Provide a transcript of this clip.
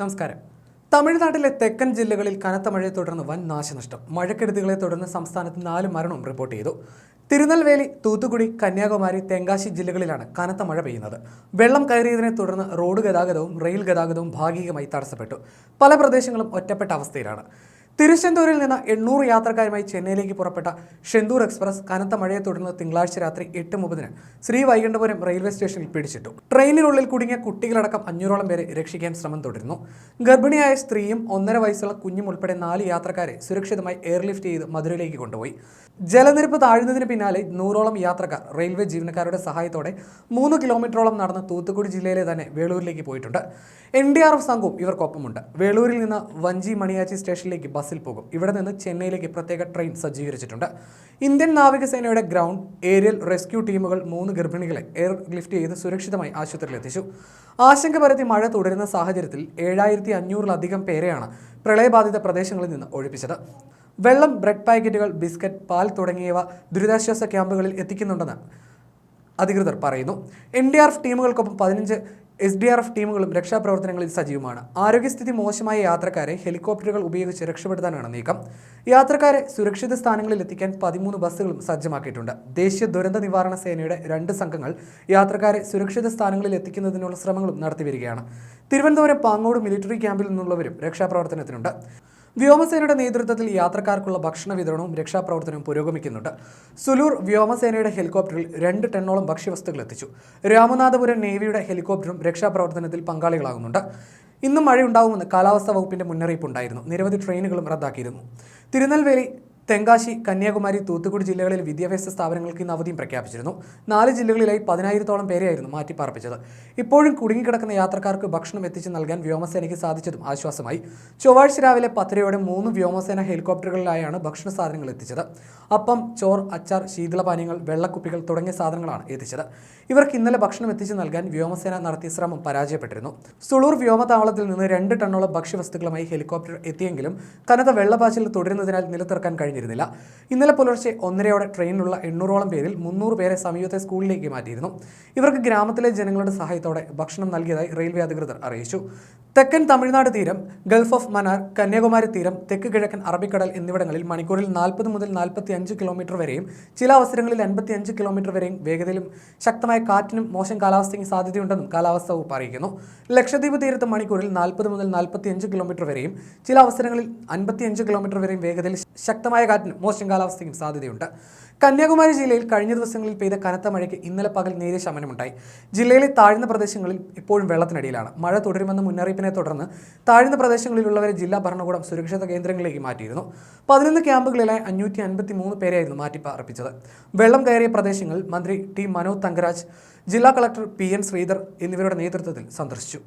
നമസ്കാരം. തമിഴ്നാട്ടിലെ തെക്കൻ ജില്ലകളിൽ കനത്ത മഴയെ തുടർന്ന് വൻ നാശനഷ്ടം. മഴക്കെടുതികളെ തുടർന്ന് സംസ്ഥാനത്ത് നാല് മരണവും റിപ്പോർട്ട് ചെയ്തു. തിരുനെൽവേലി തൂത്തുക്കുടി കന്യാകുമാരി തെങ്കാശി ജില്ലകളിലാണ് കനത്ത മഴ പെയ്യുന്നത്. വെള്ളം കയറിയതിനെ തുടർന്ന് റോഡ് ഗതാഗതവും റെയിൽ ഗതാഗതവും ഭാഗികമായി തടസ്സപ്പെട്ടു. പല പ്രദേശങ്ങളും ഒറ്റപ്പെട്ട അവസ്ഥയിലാണ്. തിരുശെന്തൂരിൽ നിന്ന് എണ്ണൂറ് യാത്രക്കാരുമായി ചെന്നൈയിലേക്ക് പുറപ്പെട്ട ഷെന്തൂർ എക്സ്പ്രസ് കനത്ത മഴയെ തുടർന്ന് തിങ്കളാഴ്ച രാത്രി എട്ട് മുപ്പതിന് ശ്രീ വൈകുണ്ഠപുരം റെയിൽവേ സ്റ്റേഷനിൽ പിടിച്ചിട്ടു. ട്രെയിനിനുള്ളിൽ കുടുങ്ങിയ കുട്ടികളടക്കം അഞ്ഞൂറോളം പേരെ രക്ഷിക്കാൻ ശ്രമം തുടരുന്നു. ഗർഭിണിയായ സ്ത്രീയും ഒന്നര വയസ്സുള്ള കുഞ്ഞും ഉൾപ്പെടെ നാല് യാത്രക്കാരെ സുരക്ഷിതമായി എയർലിഫ്റ്റ് ചെയ്ത് മധുരയിലേക്ക് കൊണ്ടുപോയി. ജലനിരപ്പ് താഴ്ന്നതിന് പിന്നാലെ നൂറോളം യാത്രക്കാർ റെയിൽവേ ജീവനക്കാരുടെ സഹായത്തോടെ മൂന്ന് കിലോമീറ്ററോളം നടന്ന് തൂത്തുക്കുടി ജില്ലയിലെ തന്നെ വേളൂരിലേക്ക് പോയിട്ടുണ്ട്. എൻ ഡി ആർ എഫ് സംഘവും ഇവർക്കൊപ്പമുണ്ട്. വേളൂരിൽ നിന്ന് വഞ്ചി മണിയാച്ചി സ്റ്റേഷനിലേക്ക് ബസ്സിൽ പോകും. ഇവിടെ നിന്ന് ചെന്നൈയിലേക്ക് പ്രത്യേക ട്രെയിൻ സജ്ജീകരിച്ചിട്ടുണ്ട്. ഇന്ത്യൻ നാവികസേനയുടെ ഗ്രൗണ്ട് ഏരിയൽ റെസ്ക്യൂ ടീമുകൾ മൂന്ന് ഗർഭിണികളെ എയർ ലിഫ്റ്റ് ചെയ്ത് സുരക്ഷിതമായി ആശുപത്രിയിൽ എത്തിച്ചു. ആശങ്ക പരത്തി മഴ തുടരുന്ന സാഹചര്യത്തിൽ ഏഴായിരത്തി അഞ്ഞൂറിലധികം പേരെയാണ് പ്രളയബാധിത പ്രദേശങ്ങളിൽ നിന്ന് ഒഴിപ്പിച്ചത്. വെള്ളം ബ്രെഡ് പാക്കറ്റുകൾ ബിസ്ക്കറ്റ് പാൽ തുടങ്ങിയവ ദുരിതാശ്വാസ ക്യാമ്പുകളിൽ എത്തിക്കുന്നുണ്ടെന്ന് അധികൃതർ പറയുന്നു. എൻ ഡി ആർ എഫ് ടീമുകൾക്കൊപ്പം പതിനഞ്ച് എസ് ഡി ആർ എഫ് ടീമുകളും രക്ഷാപ്രവർത്തനങ്ങളിൽ സജീവമാണ്. ആരോഗ്യസ്ഥിതി മോശമായ യാത്രക്കാരെ ഹെലികോപ്റ്ററുകൾ ഉപയോഗിച്ച് രക്ഷപ്പെടുത്താനാണ് നീക്കം. യാത്രക്കാരെ സുരക്ഷിത സ്ഥാനങ്ങളിൽ എത്തിക്കാൻ പതിമൂന്ന് ബസ്സുകളും സജ്ജമാക്കിയിട്ടുണ്ട്. ദേശീയ ദുരന്ത നിവാരണ സേനയുടെ രണ്ട് സംഘങ്ങൾ യാത്രക്കാരെ സുരക്ഷിത സ്ഥാനങ്ങളിൽ എത്തിക്കുന്നതിനുള്ള ശ്രമങ്ങളും നടത്തിവരികയാണ്. തിരുവനന്തപുരം പാങ്ങോട് മിലിറ്ററി ക്യാമ്പിൽ നിന്നുള്ളവരും രക്ഷാപ്രവർത്തനത്തിനുണ്ട്. വ്യോമസേനയുടെ നേതൃത്വത്തിൽ യാത്രക്കാർക്കുള്ള ഭക്ഷണ വിതരണവും രക്ഷാപ്രവർത്തനവും പുരോഗമിക്കുന്നുണ്ട്. സുലൂർ വ്യോമസേനയുടെ ഹെലികോപ്റ്ററിൽ രണ്ട് ടണ്ണോളം ഭക്ഷ്യവസ്തുക്കൾ എത്തിച്ചു. രാമനാഥപുരം നേവിയുടെ ഹെലികോപ്റ്ററും രക്ഷാപ്രവർത്തനത്തിൽ പങ്കാളികളാകുന്നുണ്ട്. ഇന്നും മഴയുണ്ടാവുമെന്ന് കാലാവസ്ഥാ വകുപ്പിന്റെ മുന്നറിയിപ്പുണ്ടായിരുന്നു. നിരവധി ട്രെയിനുകളും റദ്ദാക്കിയിരുന്നു. തിരുനെൽവേലി തെങ്കാശി കന്യാകുമാരി തൂത്തുക്കുടി ജില്ലകളിൽ വിദ്യാഭ്യാസ സ്ഥാപനങ്ങൾക്ക് ഇന്ന് അവധിയും പ്രഖ്യാപിച്ചിരുന്നു. നാല് ജില്ലകളിലായി പതിനായിരത്തോളം പേരെയായിരുന്നു മാറ്റിപ്പാർപ്പിച്ചത്. ഇപ്പോഴും കുടുങ്ങിക്കിടക്കുന്ന യാത്രക്കാർക്ക് ഭക്ഷണം എത്തിച്ചു നൽകാൻ വ്യോമസേനയ്ക്ക് സാധിച്ചതും ആശ്വാസമായി. ചൊവ്വാഴ്ച രാവിലെ പത്തരയോടെ മൂന്ന് വ്യോമസേന ഹെലികോപ്റ്ററുകളിലായാണ് ഭക്ഷണ സാധനങ്ങൾ എത്തിച്ചത്. അപ്പം ചോർ അച്ചാർ ശീതളപാനീയങ്ങൾ വെള്ളക്കുപ്പികൾ തുടങ്ങിയ സാധനങ്ങളാണ് എത്തിച്ചത്. ഇവർക്ക് ഇന്നലെ ഭക്ഷണം എത്തിച്ചു നൽകാൻ വ്യോമസേന നടത്തിയ ശ്രമം പരാജയപ്പെട്ടിരുന്നു. സുളൂർ വ്യോമതാവളത്തിൽ നിന്ന് രണ്ട് ടണ്ണോളം ഭക്ഷ്യവസ്തുക്കളുമായി ഹെലികോപ്റ്റർ എത്തിയെങ്കിലും കനത്ത വെള്ളപ്പാച്ചിൽ തുടരുന്നതിനാൽ നിലത്തിറക്കാൻ കഴിഞ്ഞിരുന്നില്ല. ഇന്നലെ പുലർച്ചെ ഒന്നരയോടെ ട്രെയിനിലുള്ള എണ്ണൂറോളം പേരിൽ മുന്നൂറ് പേരെ സമീപത്തെ സ്കൂളിലേക്ക് മാറ്റിയിരുന്നു. ഇവർക്ക് ഗ്രാമത്തിലെ ജനങ്ങളുടെ സഹായത്തോടെ ഭക്ഷണം നൽകിയതായി റെയിൽവേ അധികൃതർ അറിയിച്ചു. തെക്കൻ തമിഴ്നാട് തീരം ഗൾഫ് ഓഫ് മനാർ കന്യാകുമാരി തീരം തെക്ക് കിഴക്കൻ അറബിക്കടൽ എന്നിവിടങ്ങളിൽ മണിക്കൂറിൽ നാൽപ്പത് മുതൽ നാൽപ്പത്തി അഞ്ച് കിലോമീറ്റർ വരെയും ചില അവസരങ്ങളിൽ അൻപത്തി അഞ്ച് കിലോമീറ്റർ വരെയും വേഗതയിലും ശക്തമായ കാറ്റിനും മോശം കാലാവസ്ഥയ്ക്കും സാധ്യതയുണ്ടെന്നും കാലാവസ്ഥാ വകുപ്പ് അറിയിക്കുന്നു. ലക്ഷദ്വീപ് തീരത്ത് മണിക്കൂറിൽ നാൽപ്പത് മുതൽ നാൽപ്പത്തി അഞ്ച് കിലോമീറ്റർ വരെയും ചില അവസരങ്ങളിൽ അൻപത്തി അഞ്ച് കിലോമീറ്റർ വരെയും വേഗതയിൽ ശക്തമായ കാറ്റിനും മോശം കാലാവസ്ഥയ്ക്കും സാധ്യതയുണ്ട്. കന്യാകുമാരി ജില്ലയിൽ കഴിഞ്ഞ ദിവസങ്ങളിൽ പെയ്ത കനത്ത മഴയ്ക്ക് ഇന്നലെ പകൽ നേരിയ ശമനമുണ്ടായി. ജില്ലയിലെ താഴ്ന്ന പ്രദേശങ്ങളിൽ ഇപ്പോഴും വെള്ളത്തിനടിയിലാണ്. മഴ തുടരുമെന്ന മുന്നറിയിപ്പിനെ തുടർന്ന് താഴ്ന്ന പ്രദേശങ്ങളിലുള്ളവരെ ജില്ലാ ഭരണകൂടം സുരക്ഷിത കേന്ദ്രങ്ങളിലേക്ക് മാറ്റിയിരുന്നു. പതിനൊന്ന് ക്യാമ്പുകളിലായി അഞ്ഞൂറ്റി അൻപത്തി മൂന്ന് പേരെയായിരുന്നു മാറ്റിപ്പാർപ്പിച്ചത് വെള്ളം കയറിയ പ്രദേശങ്ങൾ മന്ത്രി ടി മനോജ് തങ്കരാജ് ജില്ലാ കളക്ടർ പി എൻ ശ്രീധർ എന്നിവരുടെ നേതൃത്വത്തിൽ സന്ദർശിച്ചു.